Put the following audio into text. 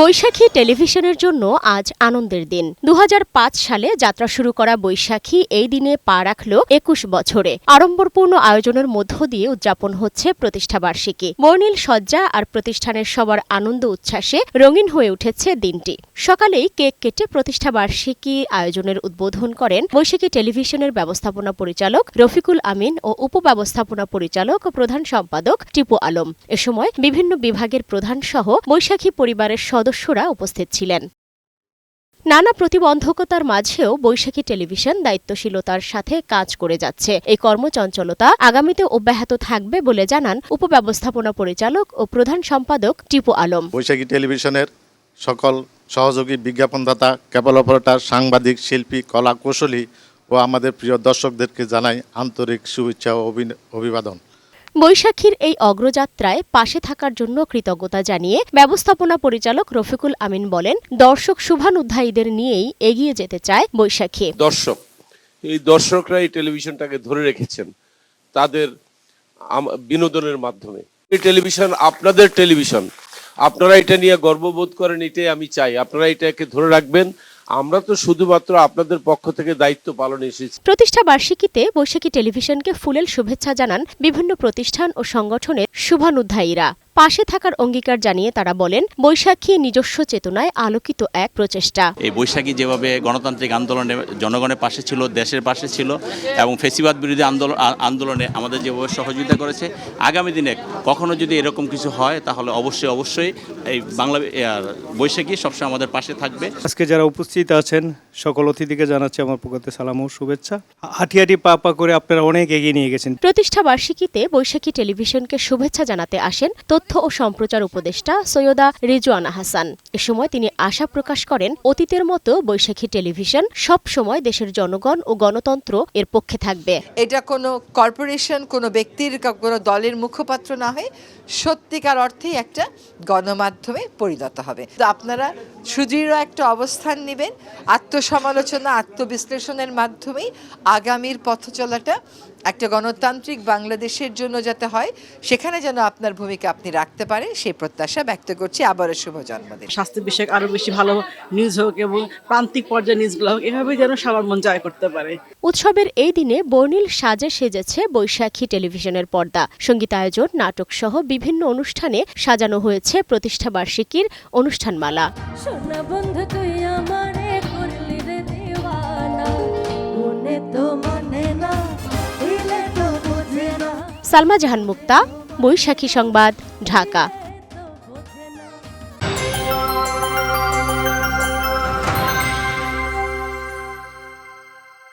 বৈশাখী টেলিভিশনের জন্য আজ আনন্দের দিন। দু হাজার পাঁচ সালে যাত্রা শুরু করা বৈশাখী এই দিনে পা রাখল একুশ বছরে। আড়ম্বরপূর্ণ আয়োজনের মধ্য দিয়ে উদযাপন হচ্ছে প্রতিষ্ঠা বার্ষিকী বর্ণিল সজ্জা আর প্রতিষ্ঠানের সবার আনন্দ উচ্ছ্বাসে রঙিন হয়ে উঠেছে দিনটি। সকালেই কেক কেটে প্রতিষ্ঠাবার্ষিকী আয়োজনের উদ্বোধন করেন বৈশাখী টেলিভিশনের ব্যবস্থাপনা পরিচালক রফিকুল আমিন ও উপব্যবস্থাপনা পরিচালক ও প্রধান সম্পাদক টিপু আলম। এ সময় বিভিন্ন বিভাগের প্রধান সহ বৈশাখী পরিবারের সদস্যরা উপস্থিত ছিলেন। নানা প্রতিবন্ধকতার মাঝেও বৈশাখী টেলিভিশন দায়িত্বশীলতার সাথে কাজ করে যাচ্ছে। এই কর্মচঞ্চলতা আগামীতে অব্যাহত থাকবে বলে জানান উপব্যবস্থাপনা পরিচালক ও প্রধান সম্পাদক টিপু আলম। বৈশাখী টেলিভিশনের সকল সহযোগী বিজ্ঞাপনদাতা কেবল অপারেটর, সাংবাদিক, শিল্পী, কলা কৌশলী ও আমাদের প্রিয় দর্শকদেরকে জানাই আন্তরিক শুভেচ্ছা ও অভি- অভিবাদন। বৈশাখীর এই অগ্রযাত্রায় পাশে থাকার জন্য কৃতজ্ঞতা জানিয়ে ব্যবস্থাপনা পরিচালক রফিকুল আমিন বলেন, দর্শক শুভানুধ্যায়ীদের নিয়েই এগিয়ে যেতে চায় বৈশাখী। দর্শক, এই দর্শকরা এই টেলিভিশনটাকে ধরে রেখেছেন তাদের বিনোদনের মাধ্যমে। এই টেলিভিশন আপনাদের টেলিভিশন। আপনারা এটা নিয়ে গর্ববোধ করেন, এটাই আমি চাই। আপনারা এটাকে ধরে রাখবেন আমরা তো শুধুমাত্র আপনাদের পক্ষ থেকে দায়িত্ব পালন এসেছি। প্রতিষ্ঠা বার্ষিকীতে বৈশাখী টেলিভিশনকে ফুলেল শুভেচ্ছা জানান বিভিন্ন প্রতিষ্ঠান ও সংগঠনের শুভানুধ্যায়ীরা। পাশে থাকার অঙ্গীকার জানিয়ে তারা বলেন বৈশাখী নিজস্ব চেতনায় আলোকিত এক প্রচেষ্টা। এই বৈশাখী যেভাবে গণতান্ত্রিক আন্দোলনে জনগণের পাশে ছিল দেশের পাশে ছিল এবং ফেসিবাদ বিরোধী আন্দোলন আন্দোলনে আমাদের যেভাবে সহযোগিতা করেছে আগামী দিনে কখনো যদি এরকম কিছু হয় তাহলে অবশ্যই অবশ্যই এই বাংলা বৈশাখী সবসময় আমাদের পাশে থাকবে। আজকে যারা উপস্থিত আছেন সকল অতিথিকে জানাচ্ছি আমার পক্ষ থেকে সালাম ও শুভেচ্ছা। হাঁটি হাঁটি পা পা করে আপনারা অনেক এগিয়ে নিয়ে গেছেন। প্রতিষ্ঠা বার্ষিকীতে বৈশাখী টেলিভিশনকে শুভেচ্ছা জানাতে আসেন তথ্য ও সম্প্রচার উপদেষ্টা সৈয়দা রিজওয়ানা হাসান। এ সময় তিনি আশা প্রকাশ করেন, অতীতের মতো বৈশাখী টেলিভিশন সব সময় দেশের জনগণ ও গণতন্ত্র এর পক্ষে থাকবে। এটা কোনো কর্পোরেশন, কোনো ব্যক্তির কোনো দলের মুখপাত্র না হয়ে সত্যিকার অর্থেই একটা গণমাধ্যমে পরিণত হবে। তো আপনারা সুদৃঢ় একটা অবস্থান নেবেন। আত্মসমালোচনা, আত্মবিশ্লেষণের মাধ্যমেই আগামীর পথ চলাটা একটা গণতান্ত্রিক বাংলাদেশের জন্য যাতে হয় সেখানে যেন আপনার ভূমিকা আপনি রাখতে পারেন সেই প্রত্যাশা ব্যক্ত করছি। আবারও শুভ জন্মদিন। স্বাস্থ্য বিষয়ক আরও বেশি ভালো নিউজ হোক এবং প্রান্তিক পর্যায়ে নিউজগুলো হোক এভাবে যেন সবার মন জয় করতে পারে। উৎসবের এই দিনে বর্ণিল সাজে সেজেছে বৈশাখী টেলিভিশনের পর্দা। সঙ্গীতায়োজন নাটক সহ বিভিন্ন অনুষ্ঠানে সাজানো হয়েছে প্রতিষ্ঠাবার্ষিকীর অনুষ্ঠানমালা। সোনা বন্ধু তুই সালমা জাহান মুক্তা বৈশাখী সংবাদ ঢাকা।